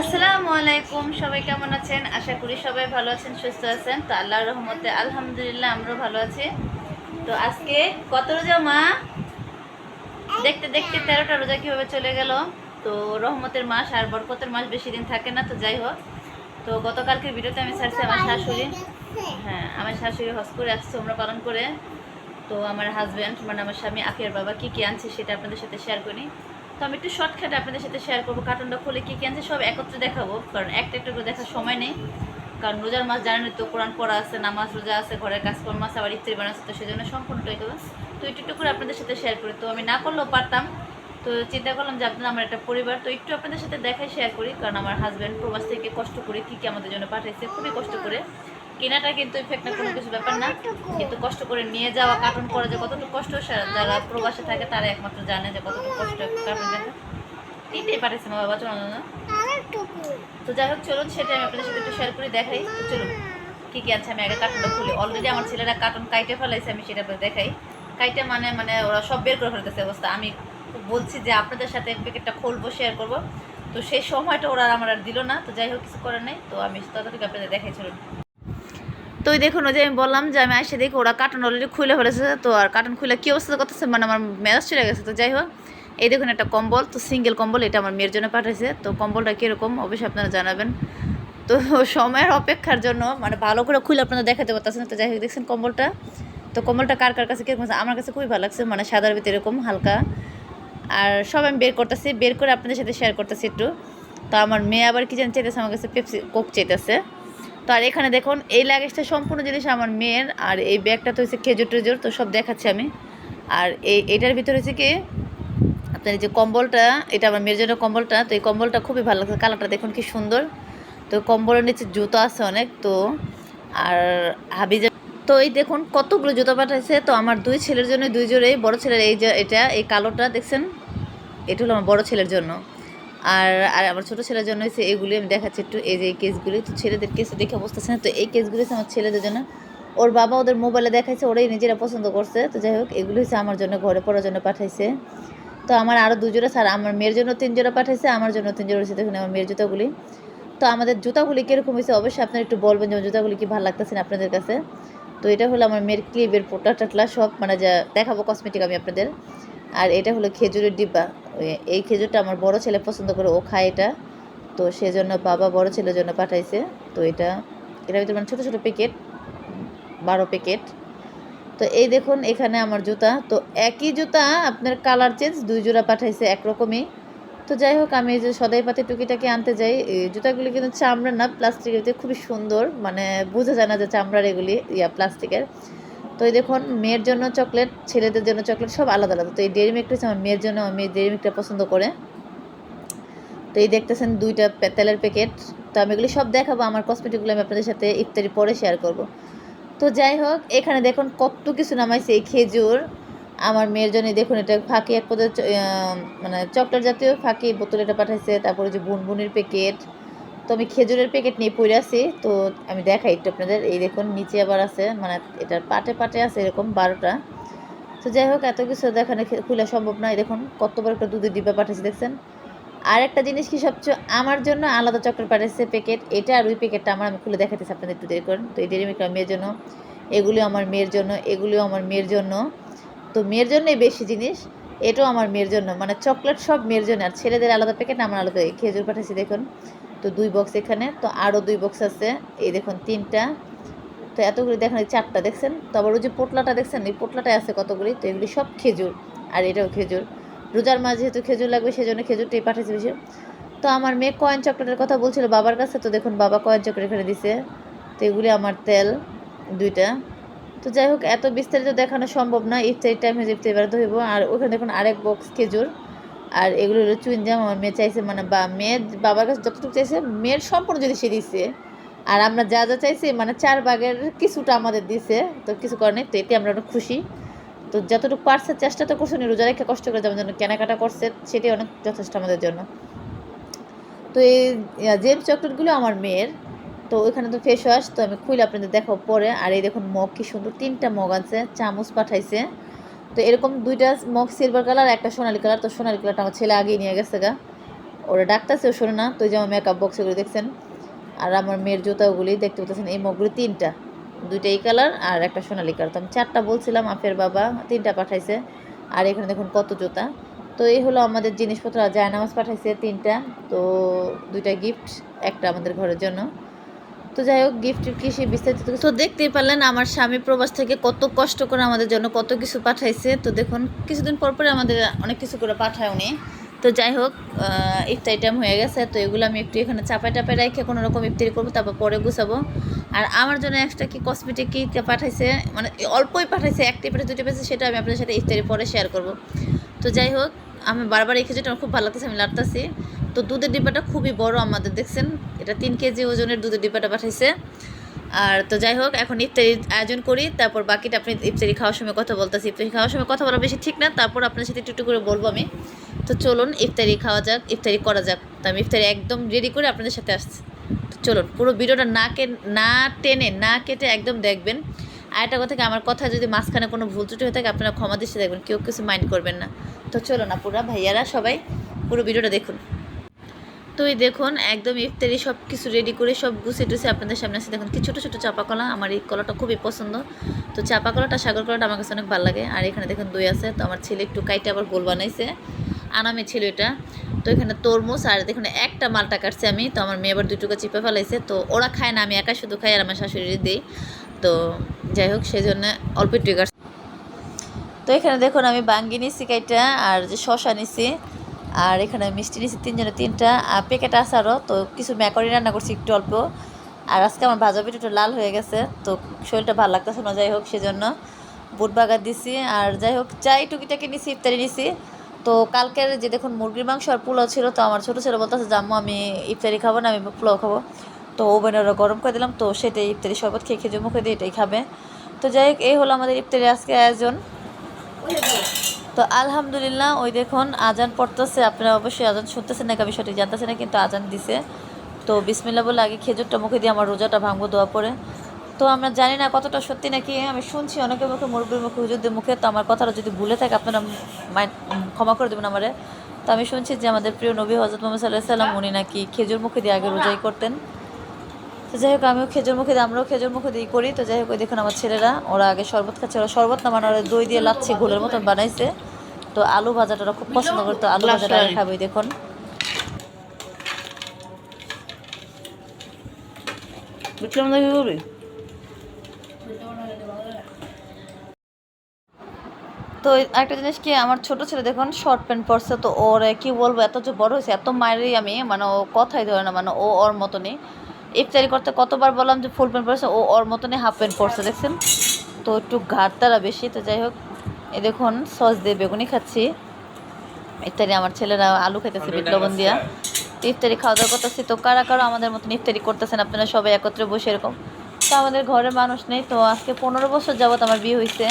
আসসালামু আলাইকুম, সবাই কেমন আছেন? আশা করি সবাই ভালো আছেন, সুস্থ আছেন। তো আল্লাহর রহমতে আলহামদুলিল্লাহ আমরাও ভালো আছি। তো আজকে কত রোজা, মা? দেখতে দেখতে তেরোটা রোজা কীভাবে চলে গেল? তো রহমতের মাস আর বরকতের মাস বেশি দিন থাকে না, তো যাই হোক। তো গতকালকে ভিডিওতে আমি ছাড়ছি আমার শাশুড়ি। হ্যাঁ আমার শাশুড়ি হজ করে আসছে আমরা পালন করে। তো আমার হাজব্যান্ড মানে আমার স্বামী আখিয়ার বাবা, কী কী আনছে সেটা আপনাদের সাথে শেয়ার করি। তো আমি একটু শর্টকাটে আপনাদের সাথে শেয়ার করব কার্টুনটা খুলে কী কী আনছে সব একত্রে দেখাবো, কারণ একটা একটা করে দেখার সময় নেই। কারণ রোজার মাস জানেন তো, কোরআন পড়া আছে, নামাজ রোজা আছে, ঘরের কাজকর্ম আছে, আবার ইফতারি বানাচ্ছে তো সেজন্য সম্পূর্ণটাই করব তো একটু একটু করে আপনাদের সাথে শেয়ার করি। তো আমি না করলেও পারতাম, তো চিন্তা করলাম যে আপনারা আমার একটা পরিবার, তো একটু আপনাদের সাথে দেখাই শেয়ার করি, কারণ আমার হাজব্যান্ড প্রবাস থেকে কষ্ট করে কী কী আমাদের জন্য পাঠাইছে, খুবই কষ্ট করে। কেনাটা কিন্তু ইফেক্ট না কোনো কিছু ব্যাপার না। কিন্তু কষ্ট করে নিয়ে যাওয়া কার্টুন করা যে কতটুকু কষ্ট যারা প্রবাসে থাকে তারা একমাত্র জানে যে কতটুকু কষ্ট কার্টুন দেখা। তিনটেই পাঠাইছে মা বাবা চলো না তো যাই হোক চলুন সেটা আমি আপনাদের সাথে একটু শেয়ার করে দেখাই। চলুন কী কী আছে আমি আগে কার্টুনটা খুলি। অলরেডি আমার ছেলেরা কার্টুন কাইটে ফেলাইছে আমি সেটা আপনাদের দেখাই। কাইটে মানে মানে ওরা সব বের করে ফেলতেছে অবস্থা। আমি বলছি যে আপনাদের সাথে প্যাকেটটা খুলবো শেয়ার করব। তো সেই সময়টা ওরা আর আমার আর দিল না। তো যাই হোক কিছু করার নেই। তো আমি ততটুকু আপনাদের দেখাই চলুন। তো ওই দেখুন যে আমি বললাম যে আমি আসে দেখি ওরা কার্টুন অলরেডি খুলে ফেলেছে, তো আর কার্টুন খুলে কী অবস্থা করতেছে? মানে আমার মেজাজ চলে গেছে। তো যাই হোক, এই দেখুন একটা কম্বল, তো সিঙ্গেল কম্বল, এটা আমার মেয়ের জন্য পাঠাইছে। তো কম্বলটা কীরকম? অবশ্যই আপনারা জানাবেন। তো সময়ের অপেক্ষার জন্য মানে ভালো করে খুলে আপনারা দেখাতে পারতেছেন তো যাই হোক, দেখছেন কম্বলটা? তো কম্বলটা কার কার কাছে কীরকম? আমার কাছে খুবই ভালো লাগছে মানে সাদার ভিতরে এরকম হালকা। আর সব আমি বের করতেছি, বের করে আপনাদের সাথে শেয়ার করতেছি একটু। তো আমার মেয়ে আবার কি জানি চাইতেছে? আমার কাছে পেপসি কোক চাইতেছে। তো আর এখানে দেখুন, এই লাগেজটা সম্পূর্ণ জিনিস আমার মেয়ের, আর এই ব্যাগটা তো হচ্ছে খেজুর টেজুর, তো সব দেখাচ্ছি আমি। আর এই, এটার ভিতরে হচ্ছে কি, আপনার যে কম্বলটা, এটা আমার মেয়ের জন্য কম্বলটা, তো এই কম্বলটা খুবই ভালো লাগছে কালারটা দেখুন কি সুন্দর। তো কম্বলের নিচে জুতো আছে অনেক, তো আর হাবিজা তো এই দেখুন কতগুলো জুতো পাঠাইছে, তো আমার দুই ছেলের জন্য দুই জোড়েই, বড় ছেলের এই যে এটা, এই কালোটা, দেখছেন? এটা হলো আমার বড় ছেলের জন্য। আর আর আমার ছোটো ছেলের জন্য হচ্ছে এগুলি, আমি দেখাচ্ছি একটু, এই যে এই কেসগুলি, তো ছেলেদের কেস দেখে বসতেছে না, তো এই কেসগুলি হচ্ছে আমার ছেলেদের জন্য। ওর বাবা ওদের মোবাইলে দেখাইছে, ওরাই নিজেরা পছন্দ করছে, তো যাই হোক, এগুলি হচ্ছে আমার জন্য, ঘরে পড়ার জন্য পাঠাইছে। তো আমার আরও দুজোড়া স্যার আমার মেয়ের জন্য তিন জোড়া পাঠাইছে, আমার জন্য তিন জোড়া হচ্ছে দেখুন আমার মেয়ের জুতাগুলি। তো আমাদের জুতাগুলি কীরকম হয়েছে, অবশ্যই আপনারা একটু বলবেন যে জুতাগুলি কি ভালো লাগতেছে না আপনাদের কাছে। তো এটা হলো আমার মেয়ের ক্লিপের পোটা টাটলা সব মানে যা দেখাবো কসমেটিক আমি আপনাদের। আর এটা হলো খেজুরের ডিব্বা। এই খেজুরটা আমার বড় ছেলে পছন্দ করে, ও খায় এটা। তো সেজন্য বাবা বড় ছেলের জন্য পাঠাইছে। তো এটা এটার ভিতরে মানে ছোটো ছোটো প্যাকেট, বারো প্যাকেট। তো এই দেখুন, এখানে আমার জুতা। তো একই জুতা আপনার কালার চেঞ্জ, দুই জোড়া পাঠাইছে একরকমই। তো যাই হোক, আমি যে সদাই পাতি টুকিটাকে আনতে যাই। জুতাগুলি কিন্তু চামড়া না, প্লাস্টিকের খুবই সুন্দর। মানে বোঝা যায় না যে চামড়ার এগুলি, ইয়া প্লাস্টিকের। তো এই দেখুন, মেয়ের জন্য চকলেট ছেলেদের জন্য চকলেট সব আলাদা আলাদা। তো এই ডেয়ারি মিল্কটা হচ্ছে আমার মেয়ের জন্য মেয়ে ডেয়ারি মিল্কটা পছন্দ করে। তো এই দেখতেছেন দুইটা তেলের প্যাকেট তো আমি এগুলি সব দেখাবো, আমার কসমেটিকগুলো আমি আপনাদের সাথে ইফতারি পরে শেয়ার করব। তো যাই হোক, এখানে দেখুন কত কিছু নামাইছে এই খেজুর। আমার মেয়ের জন্য দেখুন, এটা ফাঁকি এক পদের মানে চকলেট জাতীয় ফাঁকি, বোতল এটা পাঠাইছে, তারপরে যে বুনবুনির প্যাকেট তো আমি খেজুরের প্যাকেট নিয়ে পড়ে আছি, তো আমি দেখাই একটু আপনাদের। এই দেখুন, নিচে আবার আছে মানে এটার পাটে পাটে আছে এরকম বারোটা। তো যাই হোক, এত কিছু দেখানো খোলা সম্ভব নয়। দেখুন কত বড় একটা দুধের ডিব্বা পাঠিয়েছে, দেখছেন? আর একটা জিনিস কি সবচেয়ে আমার জন্য আলাদা চকলেট পাঠিয়েছে প্যাকেট এটা আর ওই প্যাকেটটা আমার, আমি খুলে দেখাতেছি আপনাদের একটু দেরি করেন। তো এই ডেরি মিল্ক মেয়ের জন্য, এগুলিও আমার মেয়ের জন্য, এগুলিও আমার মেয়ের জন্য। তো মেয়ের জন্যই বেশি জিনিস, এটাও আমার মেয়ের জন্য। মানে চকলেট সব মেয়ের জন্য, আর ছেলেদের আলাদা প্যাকেট আমার আলাদা। খেজুর পাঠাচ্ছি দেখুন। তো দুই বক্স এখানে, তো আরও দুই বক্স আছে। এই দেখুন, তিনটা। তো এতগুলি দেখেন চারটা দেখছেন? তো আবার ওই যে পোটলাটা দেখছেন? এই পোটলাটায় আছে কতগুলি? তো এগুলি সব খেজুর, আর এটাও খেজুর। রোজার মাঝে যেহেতু খেজুর লাগবে সেই জন্য খেজুরটাই পাঠিয়েছে বেশি তো আমার মেয়ে কয়েন চকলেটের কথা বলছিল বাবার কাছে, তো দেখুন বাবা কয়েন চকলেট এখানে দিছে। তো এগুলি আমার তেল, দুইটা। তো যাই হোক, এত বিস্তারিত দেখানো সম্ভব না ইফতারি টাইমে ইফতারি বেড়াতে হইব আর ওখানে দেখুন আরেক বক্স খেজুর। আর এগুলো হলো চুইনজাম আমার মেয়ে চাইছে মানে বা মেয়ের বাবার কাছে যতটুকু চাইছে, মেয়ের সম্পূর্ণ যদি সে দিছে, আর আমরা যা যা চাইছি মানে চার ভাগের কিছুটা আমাদের দিছে, তো কিছু করে নেই, তো এতে আমরা অনেক খুশি। তো যতটুকু পারছে, চেষ্টা তো করছে, রোজা রেখে কষ্ট করে যেমন জন্য কেনাকাটা করছে, সেটাই অনেক যথেষ্ট আমাদের জন্য। তো এই জেমস চকলেটগুলো আমার মেয়ের, তো ওইখানে তো ফেস ওয়াশ তো আমি খুলে আপনাদের দেখাবো পরে। আর এই দেখুন মগ, কি সুন্দর, তিনটা মগ আছে চামচ পাঠাইছে। তো এরকম দুইটা মগ সিলভার কালার একটা সোনালি কালার তো সোনালি কালারটা আমার ছেলে আগেই নিয়ে গেছে গা। ওরা ডাকতেছেও শোনে না, তো যে আমার মেকআপ বক্সগুলি দেখছেন? আর আমার মেয়ের জুতাগুলি দেখতে পাচ্ছেন, এই মগগুলি তিনটা। দুইটা এই কালার আর একটা সোনালি কালার তো আমি চারটা বলছিলাম, আফের বাবা তিনটা পাঠাইছে। আর এখানে দেখুন কত জুতা। তো এই হলো আমাদের জিনিসপত্র জায়নামাজ পাঠাইছে তিনটা। তো দুইটা গিফট একটা আমাদের ঘরের জন্য। তো যাই হোক গিফট কৃষি বিস্তারিত তো দেখতেই পারলেন আমার স্বামী প্রবাস থেকে কত কষ্ট করে আমাদের জন্য কত কিছু পাঠাইছে। তো দেখুন, কিছুদিন পর পরে আমাদের অনেক কিছু করে পাঠায় উনি। তো যাই হোক ইফতারি টাইম হয়ে গেছে, তো এগুলো আমি একটু এখানে চাপায় টাপায় রেখে কোনো রকম ইফতারি করব, তারপর পরে গুছাবো। আর আমার জন্য একটা কি কসমেটিক কি পাঠাইছে মানে অল্পই পাঠাইছে একটি পাঠাইছে দুটি পাঠাইছে সেটা আমি আপনাদের সাথে ইফতারি পরে শেয়ার করব। তো যাই হোক, আমি বারবার এই খেজুরটা আমার খুব ভালো লাগতেছে, আমি লাড়তাছি তো দুধের ডিব্বাটা খুবই বড় আমাদের, দেখছেন? এটা তিন কেজি ওজনের দুধের ডিব্বাটা পাঠাইছে। আর তো যাই হোক, এখন ইফতারি আয়োজন করি, তারপর বাকিটা আপনি ইফতারি খাওয়ার সময় কথা বলতেছি। ইফতারি খাওয়ার সময় কথা বলা বেশি ঠিক না, তারপর আপনার সাথে একটু করে বলব আমি। তো চলুন, ইফতারি খাওয়া যাক, ইফতারি করা যাক। তো আমি ইফতারি একদম রেডি করে আপনাদের সাথে আসছি। তো চলুন, পুরো ভিডিওটা না কে না টেনে, না কেটে একদম দেখবেন। আর একটা কথা আমার কথা যদি মাঝখানে কোনো ভুল ত্রুটি হয়ে থাকে, আপনারা ক্ষমা দৃষ্টি দেখবেন, কেউ কিছু মাইন্ড করবেন না। তো চলো না পুরা ভাইয়ারা সবাই পুরো ভিডিওটা দেখুন। তো এই দেখুন, একদম ইফতারি সব কিছু রেডি করে সব গুছিয়ে টুছিয়ে আপনাদের সামনে আছে দেখুন, কি ছোটো ছোটো চাপা কলা আমার এই কলাটা খুবই পছন্দ। তো চাপা কলাটা সাগর কলাটা আমার কাছে অনেক ভালো লাগে। আর এখানে দেখুন, দই আছে। তো আমার ছেলে একটু কাইটে আবার গোল বানাইছে। আনামে ছিল এটা। তো এখানে তরমুজ আর দেখুন, একটা মালটা কাটছে আমি। তো আমার মেয়ে আবার দুটুকু চিপে ফেলাইছে। তো ওরা খায় না, আমি একা শুধু খাই আর আমার শাশুড়ি দিই। তো যাই হোক সেই জন্য অল্প একটু তো এখানে দেখুন, আমি বাঙ্গি নিছি কাইটা আর যে শশা নিছি। আর এখানে মিষ্টি নিছি তিনজনে তিনটা প্যাকেট আছে আরও তো কিছু ম্যাকরি রান্না করছি একটু অল্প। আর আজকে আমার ভাজা পিঠুটা লাল হয়ে গেছে, তো শরীরটা ভালো লাগতেছে না, যাই হোক, সেজন্য বুট বাগার দিছি। আর যাই হোক, চাই টুকিটাকি নিছি, ইফতারি নিছি। তো কালকের যে দেখুন মুরগির মাংস আর পোলাও ছিল, তো আমার ছোটো ছেলে বলতেছে, জাম্মু, আমি ইফতারি খাব না, আমি পোলাও খাব। তো ওভেনে ওরা গরম করে দিলাম, তো সেটাই ইফতারি শরবত খেয়ে খেজুর মুখে দিয়ে এটাই খাবে। তো যাই হোক, এই হলো আমাদের ইফতারি আজকে আয়োজন। তো আলহামদুলিল্লাহ, ওই দেখুন, আজান পড়তেছে। আপনারা অবশ্যই আজান শুনতেছেন আমি সঠিক জানতেছি না, কিন্তু আজান দিছে। তো বিসমিল্লা বলে আগে খেজুরটা মুখে দিয়ে আমার রোজাটা ভাঙবো দোয়া পরে। তো আমরা জানি না কতটা সত্যি নাকি, আমি শুনছি অনেকের মুখে, মুরব্বীর মুখে, হুজুরদের মুখে। তো আমার কথাটা যদি ভুলে থাকে, আপনারা ক্ষমা করে দেবেন আমারে। তো আমি শুনছি যে আমাদের প্রিয় নবী হজরত মোহাম্মদ সাল্লাহ সাল্লাম, উনি নাকি খেজুর মুখে দিয়ে আগে রোজাই করতেন। তো যাই হোক, আমিও খেজুর মুখে দিয়ে, আমরাও খেজুর মুখে দিয়ে করি। তো যাই হোক, ওই দেখুন আমার ছেলেরা, ওরা আগে শরবত খাচ্ছে, ওরা শরবত না মানে ওরা দই দিয়ে লাচ্ছি, ঘোলের মতন বানাইছে। তো আলু ভাজাটা ওরা খুব পছন্দ করতো আলু ভাজাটা খাবে দেখুন। বিক্রম দেখি করবি তো একটা জিনিস কি আমার ছোট ছেলে দেখুন শর্ট প্যান্ট পরছে তো ওর কি বলব এত যে বড় হয়েছে এত মায়েরই আমি মানে ও কথাই ধরে না মানে ও ওর মতনই। ইফতারি করতে কতবার বললাম যে ফুল প্যান্ট পরছে ও ওর মতনই হাফ প্যান্ট পরছে দেখছেন? তো একটু ঘাট তারা বেশি তো যাই হোক। এই দেখুন, সস দিয়ে বেগুনি খাচ্ছি। ইফতারি আমার ছেলেরা আলু খাইতেছে, বিট দিয়া। তো ইফতারি খাওয়া দাওয়া করতেছি তো, কারা কারা আমাদের মতন ইফতারি করতেছেন আপনারা সবাই একত্রে বসে এরকম। তো আমাদের ঘরে মানুষ নেই, তো আজকে পনেরো বছর যাবত আমার বিয়ে হয়েছে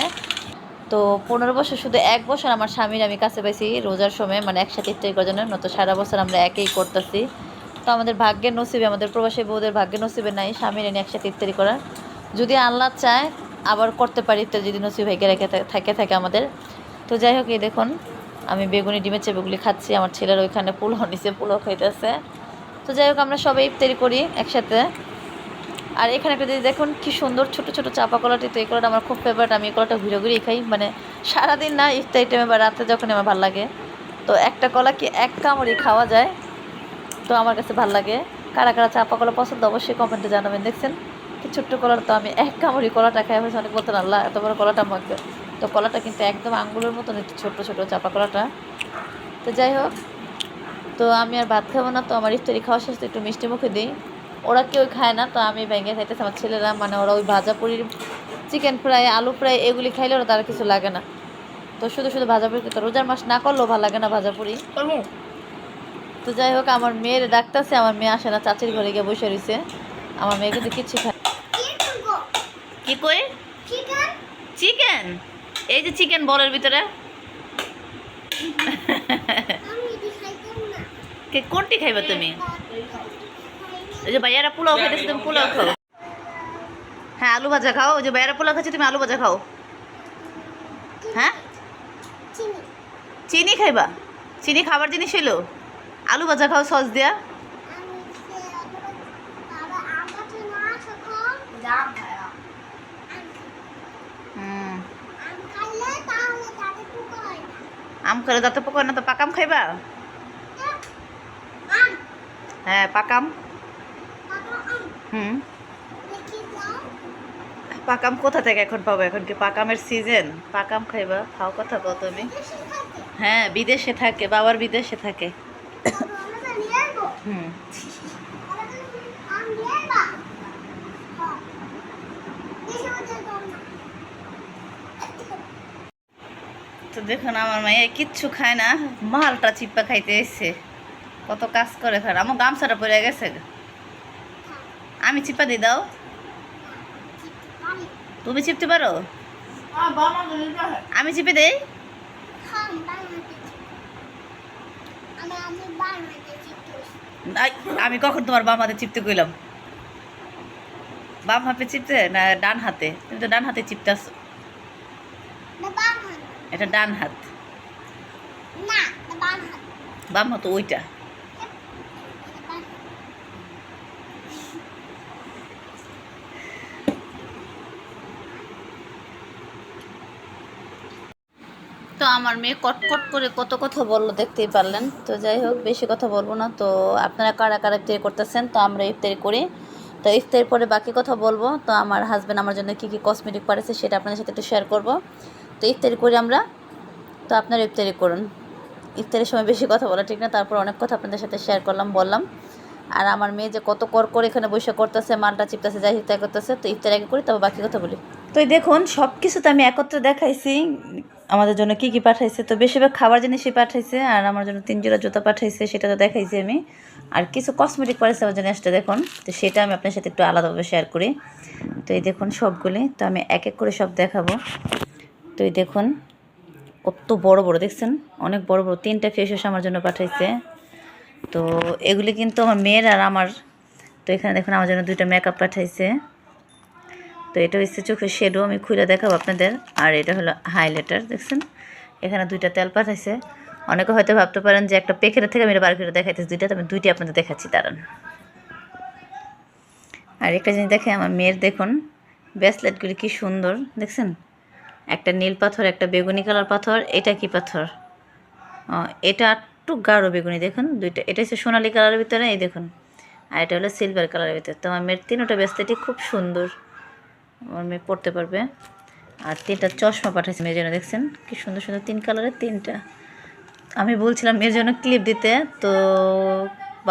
তো পনেরো বছর শুধু এক বছর আমার স্বামীর আমি কাছে পাইছি রোজার সময় মানে একসাথে ইফতারি করার জন্য। নয়তো সারা বছর আমরা একেই করতেছি। তো আমাদের ভাগ্যের নসিবে, আমাদের প্রবাসী বউদের ভাগ্যের নসিবে নাই স্বামীর এনে একসাথে ইফতারি করার। যদি আল্লাহ চায় আবার করতে পারি তো যদি নসিব ভাইকে রেখে থাকে থাকে আমাদের। তো যাই হোক, এই দেখুন, আমি বেগুনি, ডিমের চেপেগুলি খাচ্ছি, আমার ছেলের ওইখানে পোলাও নিচে পোলাও খাইতেছে। তো যাই হোক, আমরা সবাই ইফতারি করি একসাথে। আর এখানে একটা যদি দেখুন, কি সুন্দর ছোট ছোট চাপা কলাটি। তো এই কলাটা আমার খুব ফেভারিট আমি এই কলাটা ঘুরে ঘুরেই খাই। মানে সারাদিন না ইফতারি টাইমে বা রাতে যখন আমার ভালো লাগে। তো একটা কলা কি এক কামড়ি খাওয়া যায়? তো আমার কাছে ভালো লাগে। কারা কারা চাপা কলা পছন্দ, অবশ্যই কমেন্টে জানাবেন, দেখছেন? ছোট্ট কলার তো আমি এক কামড়ি কলাটা খাই হয়েছে অনেক বলতেন আল্লাহ এত বড় কলাটা আমাকে। তো কলাটা কিন্তু একদম আঙ্গুলের মতন একটু ছোট্ট ছোট চাপা কলাটা। তো যাই হোক তো আমি আর ভাত খাব না তো আমার ইফতারি খাওয়া শেষে একটু মিষ্টি মুখে দিই। ওরা কেউ খায় না তো আমি ভেঙে খাইতেছি আমার ছেলেরা মানে ওরা ওই ভাজা পুরির চিকেন ফ্রাই আলু ফ্রাই এগুলি খাইলে ওরা তার কিছু লাগে না। তো শুধু শুধু ভাজা পুরি খেতে রোজার মাস না করলেও ভালো লাগে না ভাজা পুরি। তো যাই হোক আমার মেয়ের ডাকতেছে আমার মেয়ে আসে না চাচির ঘরে গিয়ে বসে রয়েছে আমার মেয়ে কিন্তু কিচ্ছু খায় কি কই? চিকেন এই যে চিকেন বলের ভিতরে। কে কোনটি খাইবা তুমি? ওই যে ভাইয়ারা পোলাও খাইতেছে তুমি পোলাও খাও। হ্যাঁ আলু ভাজা খাও ওই যে ভাইয়ারা পোলাও খাচ্ছে তুমি আলু ভাজা খাও। হ্যাঁ? চিনি খাইবা? চিনি খাবার জিনিস হইল? আলু ভাজা খাও সস দিয়া? আম খেলে দাঁতে পোকা না তো পাকাম খাইবা? হ্যাঁ পাকাম। হুম। পাকাম কোথা থেকে এখন পাবো? এখন কি পাকামের সিজন পাকাম খাইবা? খাও কথা কও তুমি। হ্যাঁ বিদেশে থাকে বাবার বিদেশে থাকে। হুম তো দেখুন, আমার মেয়ে কিচ্ছু খায় না, মালটা চিপ্পা খাইতে এসছে। কত কাজ করে খার আমার গামছাটা পড়ে গেছে আমি চিপ্পা দিয়ে দাও। তুমি চিপতে পারো? আমি চিপে দেই? আমি কখন তোমার বাম হাতে চিপতে কইলাম? বাম হাতে চিপতে না ডান হাতে? তুমি তো ডান হাতে চিপতে আসো এটা ডান হাত। বাম হাত। ওইটা। তো আমার মেয়ে কটকট করে কত কথা বলল দেখতেই পারলেন। তো যাই হোক বেশি কথা বলব না। তো আপনারা কারা কারা ইফতারি করতেছেন তো আমরা ইফতারি করি। তো ইফতারির পরে বাকি কথা বলব। তো আমার হাজব্যান্ড আমার জন্য কী কী কসমেটিক পারেছে সেটা আপনাদের সাথে একটু শেয়ার করব। তো ইফতারি করি আমরা। তো আপনারা ইফতারি করুন। ইফতারির সময় বেশি কথা বলা ঠিক না, তারপর অনেক কথা আপনাদের সাথে শেয়ার করলাম, বললাম। আর আমার মেয়ে যে কত কর করে এখানে বসে করতেছে মালটা চিপতেছে, যাই ইফতার করতেছে, তো ইফতার আগে করি তবে বাকি কথা বলি। তো দেখুন সব কিছু তো আমি একত্রে দেখাইছি, আমাদের জন্য কি কি পাঠাইছে। তো বেশিরভাগ খাবার জিনিসই পাঠাইছে, আর আমার জন্য তিন জোড়া জুতা পাঠাইছে, সেটা তো দেখাইছি আমি। আর কিছু কসমেটিক পাঠাইছে আমার জন্য এসটা দেখুন। তো সেটা আমি আপনার সাথে একটু আলাদাভাবে শেয়ার করি। তো এই দেখুন সবগুলি, তো আমি এক এক করে সব দেখাবো। তো এই দেখুন, কত বড় বড়, দেখছেন? অনেক বড় বড়, তিনটা ফেস ওয়াশ আমার জন্য পাঠাইছে। তো এগুলি কিন্তু আমার মেয়ের আর আমার। তো এখানে দেখুন, আমার জন্য দুইটা মেকআপ পাঠাইছে। তো এটা হচ্ছে চোখের শেডো আমি খুলে দেখাবো আপনাদের। আর এটা হলো হাইলাইটার দেখছেন? এখানে দুইটা তেল পাঠাইছে। অনেকে হয়তো ভাবতে পারেন যে একটা প্যাকেটের থেকে আমি এটা বার করে দেখাইতেছি দুইটা, তো আমি দুইটি আপনাদের দেখাচ্ছি, দাঁড়ান। আর একটা জিনিস দেখে আমার মেয়ের দেখুন ব্রেসলেটগুলি কি সুন্দর, দেখছেন? একটা নীল পাথর, একটা বেগুনি কালার পাথর, এটা কি পাথর? এটা একটু গাঢ় বেগুনি, দেখুন, দুইটা, এটা হচ্ছে সোনালি কালারের ভিতরে, এই দেখুন, আর এটা হলো সিলভার কালারের ভিতরে। তো আমার মেয়ের তিনোটা ব্রেসলেটই খুব সুন্দর, আমার মেয়ে পড়তে পারবে। আর তিনটা চশমা পাঠাইছে মেয়ের জন্য, দেখছেন? কি সুন্দর সুন্দর তিন কালারের তিনটা। আমি বলছিলাম মেয়ের জন্য ক্লিপ দিতে, তো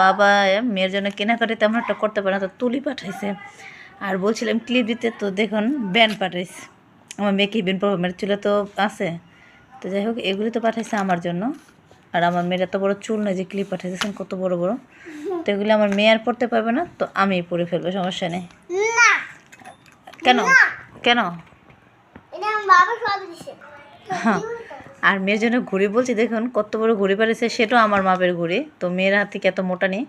বাবা মেয়ের জন্য কেনাকাটি তেমন একটা করতে পারে না, তো তুলি পাঠাইছে। আর বলছিলাম ক্লিপ দিতে, তো দেখুন ব্যান্ড পাঠাইছে। আমার মেয়েকে পাবো মেয়ের চুলে তো আছে। তো যাই হোক এগুলি তো পাঠাইছে আমার জন্য। আর আমার মেয়ের এত বড় চুল নয় যে ক্লিপ পাঠাইছেন কত বড় বড়। তো এগুলি আমার মেয়ে আর পড়তে পারবে না তো আমি পরে ফেলব সমস্যা নেই। কেন? কেন? হ্যাঁ। আর মেয়ের জন্য ঘুড়ি বলছি দেখুন কত বড় ঘুড়ি পাঠিয়েছে সেটাও আমার মাপের ঘুড়ি। তো মেয়ের হাত থেকে এত মোটা নেই।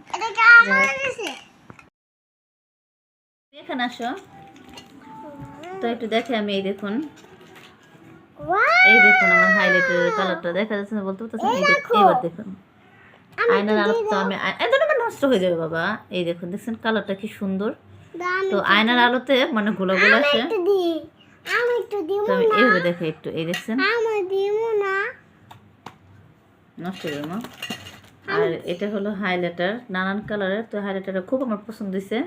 এখানে আসো। তো একটু দেখে আমি এই দেখুন। এই দেখুন আমার হাইলাইটারের কালারটা দেখা যাচ্ছে না বলতে পারতেছেন এই দেখুন এবার দেখুন। আয়নার আলো তো আমি আমার নষ্ট হয়ে যাবে বাবা। এই দেখুন দেখছেন কালারটা কি সুন্দর। তো আয়নার আলোতে মানে গোলা গোলা আসে। আমি একটু দিব তো এইভাবে দেখে একটু এই দেখছেন? আমি দিব না। নষ্ট হয়ে মা। আর এটা হলো হাইলাইটার নানান কালারের তো হাইলাইটারটা খুব আমার পছন্দ হয়েছে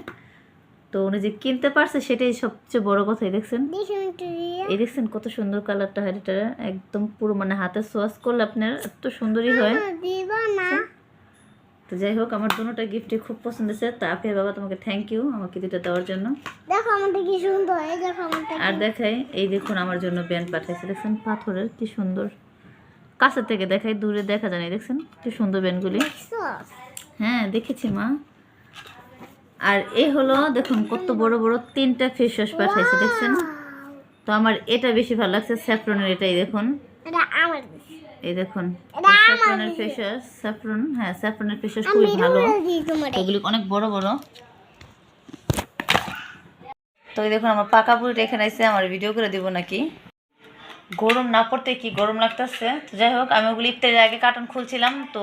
তো উনি যে কিনতে পারছে সেটাই সবচেয়ে বড় কথা এই দেখছেন? এই দেখছেন কত সুন্দর কালারটা হয় এটা একদম পুরো মানে হাতে সোয়াস করলে আপনার এত সুন্দরই হয়। আমার তো যাই হোক আমার দুটোটা গিফটই খুব পছন্দ হয়েছে। তা আফিয়া বাবা তোমাকে থ্যাংক ইউ আমাকে দুটো দেওয়ার জন্য। দেখো আমারটা কি সুন্দর এই দেখো আমারটা আর দেখাই এই দেখুন আমার জন্য ব্যান্ড পাঠাইছে। দেখছেন পাথরের কি সুন্দর। কাছের থেকে দেখাই দূরে দেখা যায় না দেখছেন? কি সুন্দর ব্যান্ডগুলি হ্যাঁ দেখেছি মা। আর এই হলো দেখুন কত বড় বড় তিনটা ফেস ওয়াশ পাঠাইছে দেখছেন? তো আমার এটা বেশি ভালো লাগছে স্যাফরনের এটাই দেখুন। এটা আমার এই দেখুন স্যাফরনের ফেস ওয়াশ স্যাফরন হ্যাঁ স্যাফরনের ফেস ওয়াশ খুবই ভালো। এগুলি অনেক বড় বড়। তো এই দেখুন আমার পাকা বুড়িটা এখানে এসে আমার ভিডিও করে দিব নাকি? গরম না পড়তে কি গরম লাগতেছে? তো যাই হোক, আমি ওগুলো ইফতারের আগে কার্টন খুলছিলাম, তো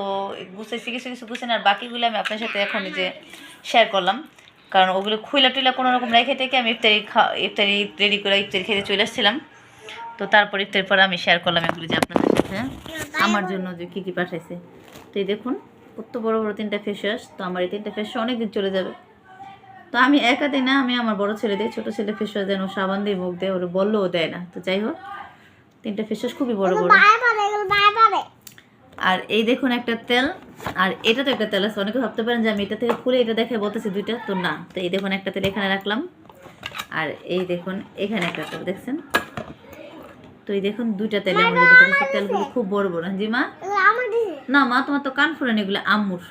গুছাইছি, কিছু কিছু গুছাই আর বাকিগুলো আমি আপনার সাথে এখন যে শেয়ার করলাম। কারণ ওগুলো খুইলা টুইলা কোনো রকম রেখে থেকে আমি ইফতারি খা, ইফতারি রেডি করে ইফতারি খেতে চলে আসছিলাম। তো তারপর ইফতার পর আমি শেয়ার করলাম এগুলো যে আপনাদের সাথে, আমার জন্য যে কী কী পাঠাইছে। তো এই দেখুন, কত বড় বড় তিনটা ফেস ওয়াশ তো আমার এই তিনটা ফেস অনেক দিন চলে যাবে। তো আমি একা দিই না, আমি আমার বড় ছেলে দিই ছোটো ছেলে ফেস ওয়াশ দেন ও সাবান দিয়ে মুখ দেয়, ওর বললেও দেয় না। তো যাই হোক তিনটা ফেস ওয়াশ খুবই বড় বড়। আর এই দেখুন একটা তেল আর এটা তো একটা তেল আছে অনেকে ভাবতে পারেন যে আমি এটা থেকে খুলে এটা দেখে বলতেছি দুইটা তো না। তো এই দেখুন একটা তেল এখানে রাখলাম। আর এই দেখুন এখানে একটা তেল দেখছেন? তো এই দেখুন দুইটা দিয়েছি। তেলগুলো খুব বড় বড়। জি মা? না মা তোমার তো কান ফুরানি এগুলো আম্মুর।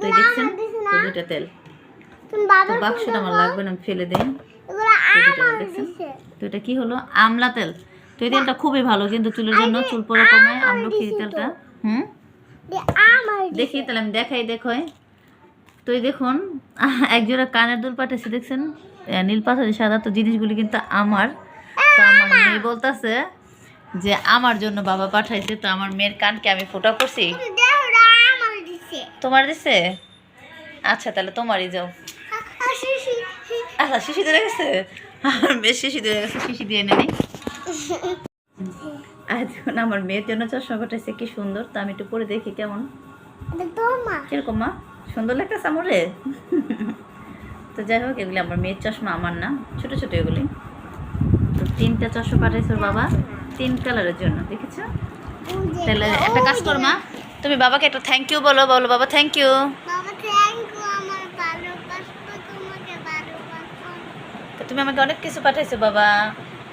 তো দেখছেন? তো দুইটা তেল। তুমি তো বাক্সটা আমার লাগবে না আমি ফেলে আমার দেখছেন? দিছে। তো এটা কি হলো? আমলা তেল। তো এই তেলটা খুবই ভালো কিন্তু চুলের জন্য চুল পড়া কমায় আমলকি তেলটা? হুম? আমার দেখি তাহলে আমি দেখাই দেখোই। তো এই দেখুন একজোড়া কানের দুল পাঠাইছে দেখছেন? নীল পাথরের সাদা তো জিনিসগুলি কিন্তু আমার। তো আমার মেয়ে বলতেছে যে আমার জন্য বাবা পাঠাইছে তো আমার মেয়ের কানকে আমি ফোটা করছি। আমার তোমার দিছে? আচ্ছা তাহলে তোমারই যাও। আচ্ছা শিশি ধরে গেছে? আমার মেয়ে শিশি ধরে গেছে শিশি দিয়ে নেনি আর দেখুন আমার মেয়ের জন্য চশমা পাঠাইছে কি সুন্দর। তো আমি একটু পরে দেখি কেমন। কীরকম মা? সুন্দর লাগতেছে আমরে? তো যাই হোক এগুলি আমার মেয়ের চশমা আমার না। ছোট ছোট এগুলি। তো তিনটা চশমা পাঠাইছে বাবা। তিন কালারের জন্য দেখেছ? তাহলে একটা কাজ কর মা। তুমি বাবাকে একটা থ্যাংক ইউ বলো বলো বাবা থ্যাংক ইউ তুমি আমাকে অনেক কিছু পাঠাইছো বাবা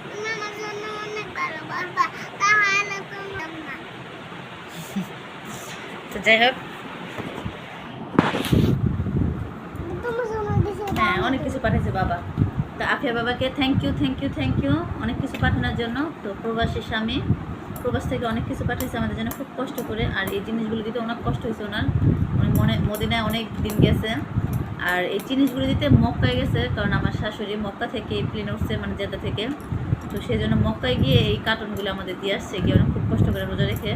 তুমি আমার জন্য অনেক ভালোবাসবা তাহলে তুমি না তো যাই হোক। হ্যাঁ অনেক কিছু পাঠিয়েছে বাবা। তো আফিয়া বাবাকে thank you thank you thank you অনেক কিছু পাঠানোর জন্য। তো প্রবাসী স্বামী, প্রবাস থেকে অনেক কিছু পাঠিয়েছে আমাদের জন্য। খুব কষ্ট করে। আর এই জিনিসগুলো দিতে অনেক কষ্ট হয়েছে ওনার। উনি মনে, মদিনায় অনেক দিন গেছে। আর এই জিনিসগুলো দিতে মক্কায় গেছে। কারণ আমার শাশুড়ি মক্কা থেকে প্লেনে উঠছে মানে জেদ্দা থেকে। তো সেই জন্য মক্কায় গিয়ে এই কার্টুনগুলো আমাদের দিয়ে আসছে। গিয়ে অনেক খুব কষ্ট করে রোজা রেখে।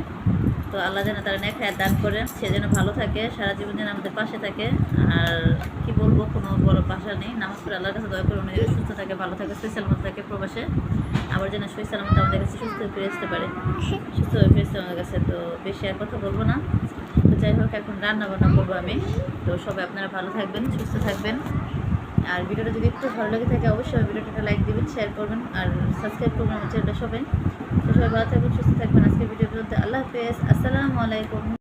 তো আল্লাহ যেন তারা নেখায় দান করেন, সে যেন ভালো থাকে, সারা জীবন যেন আমাদের পাশে থাকে। আর কি বলব, কোনো বড় ভাষা নেই। নামাজ পড়ে আল্লাহর দয়া করে উনি সুস্থ থাকে, ভালো থাকে সুই সালামত থাকে প্রবাসে। আবার যেন সুই সালামত আমাদের কাছে সুস্থ ফিরে আসতে পারে। সুস্থ হয়ে ফিরে আসতে আমাদের কাছে, তো বেশি আর কথা বলব না। তো যাই হোক, এখন রান্না বান্না করব আমি। তো সবাই আপনারা ভালো থাকবেন, সুস্থ থাকবেন। আর ভিডিওটা যদি একটু ভালো লাগে থাকে, অবশ্যই ভিডিওটা লাইক দিবেন শেয়ার করবেন আর সাবস্ক্রাইব করবেন আমার চ্যানেলটা সবাই। সবাই ভালো থাকবেন, সুস্থ থাকবেন। আজকের ভিডিও পর্যন্ত আল্লাহ হাফেজ। আসসালামু আলাইকুম।